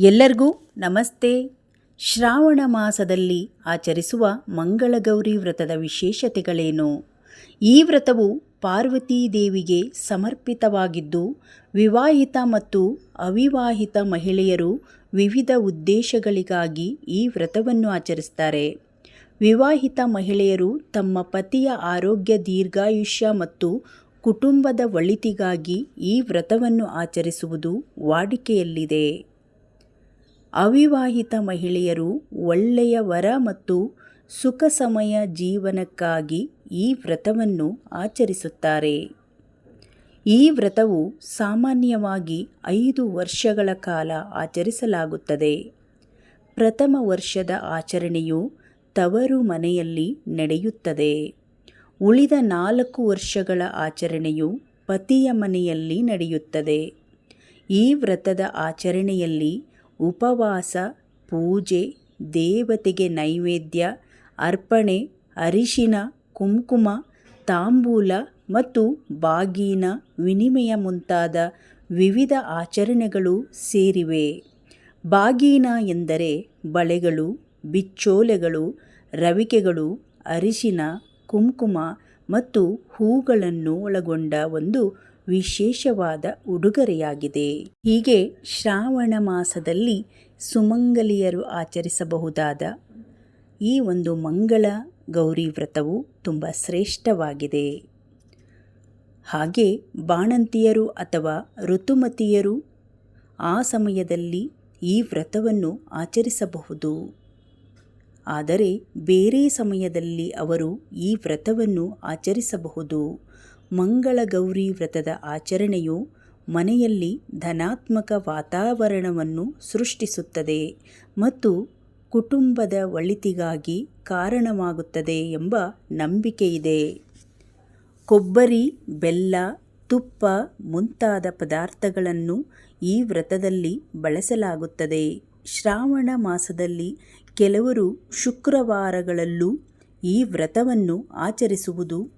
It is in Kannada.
ಎಲ್ಲರಿಗೂ ನಮಸ್ತೆ. ಶ್ರಾವಣ ಮಾಸದಲ್ಲಿ ಆಚರಿಸುವ ಮಂಗಳಗೌರಿ ವ್ರತದ ವಿಶೇಷತೆಗಳೇನು? ಈ ವ್ರತವು ಪಾರ್ವತಿ ದೇವಿಗೆ ಸಮರ್ಪಿತವಾಗಿದ್ದು, ವಿವಾಹಿತ ಮತ್ತು ಅವಿವಾಹಿತ ಮಹಿಳೆಯರು ವಿವಿಧ ಉದ್ದೇಶಗಳಿಗಾಗಿ ಈ ವ್ರತವನ್ನು ಆಚರಿಸ್ತಾರೆ. ವಿವಾಹಿತ ಮಹಿಳೆಯರು ತಮ್ಮ ಪತಿಯ ಆರೋಗ್ಯ ದೀರ್ಘಾಯುಷ್ಯ ಮತ್ತು ಕುಟುಂಬದ ಒಳಿತಿಗಾಗಿ ಈ ವ್ರತವನ್ನು ಆಚರಿಸುವುದು ವಾಡಿಕೆಯಲ್ಲಿದೆ. ಅವಿವಾಹಿತ ಮಹಿಳೆಯರು ಒಳ್ಳೆಯ ವರ ಮತ್ತು ಸುಖ ಸಮಯ ಜೀವನಕ್ಕಾಗಿ ಈ ವ್ರತವನ್ನು ಆಚರಿಸುತ್ತಾರೆ. ಈ ವ್ರತವು ಸಾಮಾನ್ಯವಾಗಿ ಐದು ವರ್ಷಗಳ ಕಾಲ ಆಚರಿಸಲಾಗುತ್ತದೆ. ಪ್ರಥಮ ವರ್ಷದ ಆಚರಣೆಯು ತವರು ಮನೆಯಲ್ಲಿ ನಡೆಯುತ್ತದೆ. ಉಳಿದ ನಾಲ್ಕು ವರ್ಷಗಳ ಆಚರಣೆಯು ಪತಿಯ ಮನೆಯಲ್ಲಿ ನಡೆಯುತ್ತದೆ. ಈ ವ್ರತದ ಆಚರಣೆಯಲ್ಲಿ ಉಪವಾಸ, ಪೂಜೆ, ದೇವತೆಗೆ ನೈವೇದ್ಯ, ಅರ್ಪಣೆ, ಅರಿಶಿನ, ಕುಂಕುಮ, ತಾಂಬೂಲ ಮತ್ತು ಬಾಗಿನ ವಿನಿಮಯ ಮುಂತಾದ ವಿವಿಧ ಆಚರಣೆಗಳು ಸೇರಿವೆ. ಬಾಗಿನ ಎಂದರೆ ಬಳೆಗಳು, ಬಿಚ್ಚೋಲೆಗಳು, ರವಿಕೆಗಳು, ಅರಿಶಿನ, ಕುಂಕುಮ ಮತ್ತು ಹೂಗಳನ್ನು ಒಳಗೊಂಡ ಒಂದು ವಿಶೇಷವಾದ ಉಡುಗೊರೆಯಾಗಿದೆ. ಹೀಗೆ ಶ್ರಾವಣ ಮಾಸದಲ್ಲಿ ಸುಮಂಗಲಿಯರು ಆಚರಿಸಬಹುದಾದ ಈ ಒಂದು ಮಂಗಳ ಗೌರಿ ವ್ರತವು ತುಂಬ ಶ್ರೇಷ್ಠವಾಗಿದೆ. ಹಾಗೆ ಬಾಣಂತಿಯರು ಅಥವಾ ಋತುಮತಿಯರು ಆ ಸಮಯದಲ್ಲಿ ಈ ವ್ರತವನ್ನು ಆಚರಿಸಬಹುದು. ಆದರೆ ಬೇರೆ ಸಮಯದಲ್ಲಿ ಅವರು ಈ ವ್ರತವನ್ನು ಆಚರಿಸಬಹುದು. ಮಂಗಳ ಗೌರಿ ವ್ರತದ ಆಚರಣೆಯು ಮನೆಯಲ್ಲಿ ಧನಾತ್ಮಕ ವಾತಾವರಣವನ್ನು ಸೃಷ್ಟಿಸುತ್ತದೆ ಮತ್ತು ಕುಟುಂಬದ ಒಳಿತಿಗಾಗಿ ಕಾರಣವಾಗುತ್ತದೆ ಎಂಬ ನಂಬಿಕೆಯಿದೆ. ಕೊಬ್ಬರಿ, ಬೆಲ್ಲ, ತುಪ್ಪ ಮುಂತಾದ ಪದಾರ್ಥಗಳನ್ನು ಈ ವ್ರತದಲ್ಲಿ ಬಳಸಲಾಗುತ್ತದೆ. ಶ್ರಾವಣ ಮಾಸದಲ್ಲಿ ಕೆಲವರು ಶುಕ್ರವಾರಗಳಲ್ಲೂ ಈ ವ್ರತವನ್ನು ಆಚರಿಸುವುದು